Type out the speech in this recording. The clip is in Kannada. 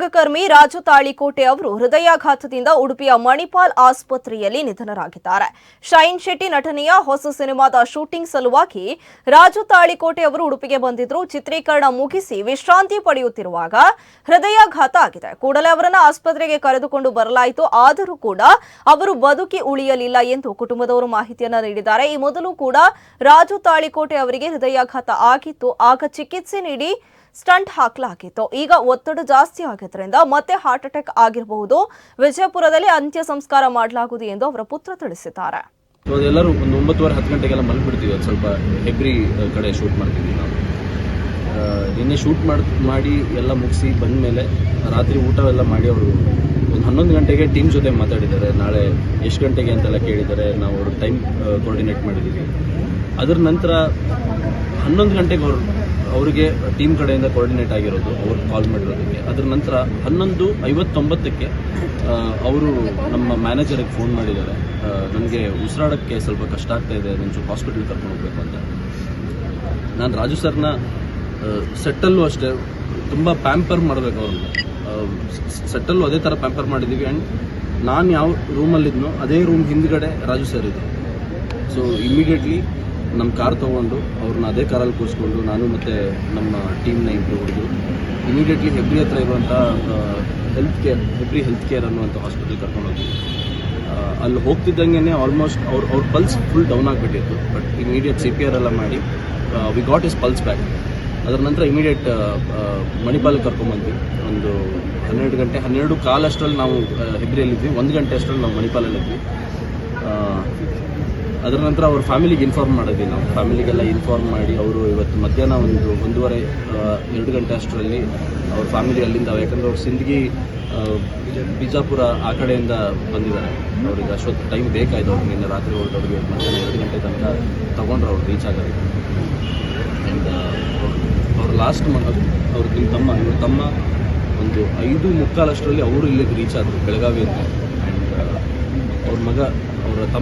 ರಂಗಕರ್ಮಿ ರಾಜು ತಾಳಿಕೋಟೆ ಅವರು ಹೃದಯಾಘಾತದಿಂದ ಉಡುಪಿಯ ಮಣಿಪಾಲ್ ಆಸ್ಪತ್ರೆಯಲ್ಲಿ ನಿಧನರಾಗಿದ್ದಾರೆ. ಶೈನ್ ಶೆಟ್ಟಿ ನಟನೆಯ ಹೊಸ ಸಿನಿಮಾದ ಶೂಟಿಂಗ್ ಸಲುವಾಗಿ ರಾಜು ತಾಳಿಕೋಟೆ ಅವರು ಉಡುಪಿಗೆ ಬಂದಿದ್ರು. ಚಿತ್ರೀಕರಣ ಮುಗಿಸಿ ವಿಶ್ರಾಂತಿ ಪಡೆಯುತ್ತಿರುವಾಗ ಹೃದಯಾಘಾತ ಆಗಿದೆ. ಕೂಡಲೇ ಅವರನ್ನು ಆಸ್ಪತ್ರೆಗೆ ಕರೆದುಕೊಂಡು ಬರಲಾಯಿತು. ಆದರೂ ಕೂಡ ಅವರು ಬದುಕಿ ಉಳಿಯಲಿಲ್ಲ ಎಂದು ಕುಟುಂಬದವರು ಮಾಹಿತಿಯನ್ನು ನೀಡಿದ್ದಾರೆ. ಈ ಮೊದಲು ಕೂಡ ರಾಜು ತಾಳಿಕೋಟೆ ಅವರಿಗೆ ಹೃದಯಾಘಾತ ಆಗಿತ್ತು. ಆಗ ಚಿಕಿತ್ಸೆ ನೀಡಿ ಸ್ಟಂಟ್ ಹಾಕಲಾಗಿತ್ತು. ಈಗ ಒತ್ತಡ ಜಾಸ್ತಿ ಆಗಿದ್ದರಿಂದ ಮತ್ತೆ ಹಾರ್ಟ್ ಅಟ್ಯಾಕ್ ಆಗಿರಬಹುದು. ವಿಜಯಪುರದಲ್ಲಿ ಅಂತ್ಯ ಸಂಸ್ಕಾರ ಮಾಡಲಾಗುವುದು ಎಂದು ಅವರ ಪುತ್ರ ತಿಳಿಸಿದ್ದಾರೆ. ಎಲ್ಲರೂ ಒಂದು ಒಂಬತ್ತುವರೆ, ಹತ್ತು ಗಂಟೆಗೆಲ್ಲ ಮಲಗಿಬಿಡ್ತೀವಿ. ಅದು ಸ್ವಲ್ಪ ಹೆಬ್ರಿ ಕಡೆ ಶೂಟ್ ಮಾಡ್ತೀವಿ ನಾವು. ನಿನ್ನೆ ಶೂಟ್ ಮಾಡಿ ಮಾಡಿ ಎಲ್ಲ ಮುಗಿಸಿ ಬಂದ ಮೇಲೆ ರಾತ್ರಿ ಊಟವೆಲ್ಲ ಮಾಡಿ ಅವರು ಒಂದು ಹನ್ನೊಂದು ಗಂಟೆಗೆ ಟೀಮ್ ಜೊತೆ ಮಾತಾಡಿದ್ದಾರೆ. ನಾಳೆ ಎಷ್ಟು ಗಂಟೆಗೆ ಅಂತೆಲ್ಲ ಕೇಳಿದ್ದಾರೆ. ನಾವು ಅವರು ಟೈಮ್ ಕೋರ್ಡಿನೇಟ್ ಮಾಡಿದ್ದೀವಿ. ಅದರ ನಂತರ ಹನ್ನೊಂದು ಗಂಟೆಗೆ ಅವರು ಅವರಿಗೆ ಟೀಮ್ ಕಡೆಯಿಂದ ಕೋಆರ್ಡಿನೇಟ್ ಆಗಿರೋದು, ಅವ್ರು ಕಾಲ್ ಮಾಡಿರೋದಕ್ಕೆ ಅದರ ನಂತರ ಹನ್ನೊಂದು ಐವತ್ತೊಂಬತ್ತಕ್ಕೆ ಅವರು ನಮ್ಮ ಮ್ಯಾನೇಜರಿಗೆ ಫೋನ್ ಮಾಡಿದ್ದಾರೆ. ನನಗೆ ಉಸಿರಾಡೋಕ್ಕೆ ಸ್ವಲ್ಪ ಕಷ್ಟ ಆಗ್ತಾ ಇದೆ ಒಂಚೂರು ಹಾಸ್ಪಿಟಲ್ ಕರ್ಕೊಂಡು ಹೋಗ್ಬೇಕು ಅಂತ. ನಾನು ರಾಜು ಸರ್ನ ಸೆಟ್ಟಲ್ಲೂ ಅಷ್ಟೇ, ತುಂಬ ಪ್ಯಾಂಪರ್ ಮಾಡಬೇಕು ಅವ್ರನ್ನ. ಸೆಟ್ಟಲ್ಲೂ ಅದೇ ಥರ ಪ್ಯಾಂಪರ್ ಮಾಡಿದ್ದೀವಿ ಆ್ಯಂಡ್ ನಾನು ಯಾವ ರೂಮಲ್ಲಿದ್ನೋ ಅದೇ ರೂಮ್ ಹಿಂದ್ಗಡೆ ರಾಜು ಸರ್ ಇದ್ದರು ಸೊ ಇಮಿಡಿಯೇಟ್ಲಿ ನಮ್ಮ ಕಾರ್ ತೊಗೊಂಡು ಅವ್ರನ್ನ ಅದೇ ಕಾರಲ್ಲಿ ಕೂರಿಸ್ಕೊಂಡು ನಾನು ಮತ್ತು ನಮ್ಮ ಟೀಮ್ನ ಇಬ್ಬರು ಹುಡುಗರು ಇಮಿಡಿಯೇಟ್ಲಿ ಹೆಬ್ರಿ ಹತ್ರ ಇರುವಂಥ health care Hebri health care ಅನ್ನುವಂಥ ಹಾಸ್ಪಿಟಲ್ ಕರ್ಕೊಂಡು ಆ, ಅಲ್ಲಿ ಹೋಗ್ತಿದ್ದಂಗೆ ಆಲ್ಮೋಸ್ಟ್ ಅವ್ರ ಅವ್ರ ಪಲ್ಸ್ ಫುಲ್ ಡೌನ್ ಆಗಿಬಿಟ್ಟಿತ್ತು. But immediate C P R ಎಲ್ಲ ಮಾಡಿ we got is pulse back ಅದರ ನಂತರ ಇಮಿಡಿಯೇಟ್ ಮಣಿಪಾಲ್ ಕರ್ಕೊಂಬಂದ್ವಿ ಒಂದು ಹನ್ನೆರಡು ಗಂಟೆ ಹನ್ನೆರಡು ಕಾಲಷ್ಟರಲ್ಲಿ ನಾವು ಹೆಬ್ರಿಯಲ್ಲಿದ್ವಿ ಒಂದು ಗಂಟೆ ಅಷ್ಟರಲ್ಲಿ ನಾವು ಮಣಿಪಾಲಲ್ಲಿದ್ವಿ ಅದರ ನಂತರ ಅವ್ರ ಫ್ಯಾಮಿಲಿಗೆ ಇನ್ಫಾರ್ಮ್ ಮಾಡಿದ್ವಿ ನಾವು. ಫ್ಯಾಮಿಲಿಗೆಲ್ಲ ಇನ್ಫಾರ್ಮ್ ಮಾಡಿ ಅವರು ಇವತ್ತು ಮಧ್ಯಾಹ್ನ ಒಂದು ಒಂದೂವರೆ ಎರಡು ಗಂಟೆ ಅಷ್ಟರಲ್ಲಿ ಅವ್ರ ಫ್ಯಾಮಿಲಿ ಅಲ್ಲಿಂದ ಯಾಕಂದ್ರೆ ಅವ್ರು ಸಿಂದಗಿ ಬಿಜಾಪುರ ಆ ಕಡೆಯಿಂದ ಬಂದಿದ್ದಾರೆ. ಅವ್ರಿಗೆ ಅಷ್ಟೊತ್ತು ಟೈಮ್ ಬೇಕಾಯಿತು ಅವ್ರಿಗೆ. ನಿನ್ನೆ ರಾತ್ರಿ ಹೊರಟವ್ರಿಗೆ ಮಧ್ಯಾಹ್ನ ಎರಡು ಗಂಟೆ ತನಕ ತೊಗೊಂಡ್ರು ಅವ್ರು ರೀಚ್ ಆಗೋದು. ಆ್ಯಂಡ್ ಅವ್ರ ಲಾಸ್ಟ್ ಮಗ ಅವ್ರ ನಿಮ್ಮ ತಮ್ಮ, ಇವ್ರ ತಮ್ಮ ಒಂದು ಐದು ಮುಕ್ಕಾಲಷ್ಟರಲ್ಲಿ ಅವರು ಇಲ್ಲಿಗೆ ರೀಚ್ ಆದರು ಬೆಳಗಾವಿಯಿಂದ. ಆ್ಯಂಡ್ ಅವ್ರ ಮಗ, ಅವರ ತಮ್ಮ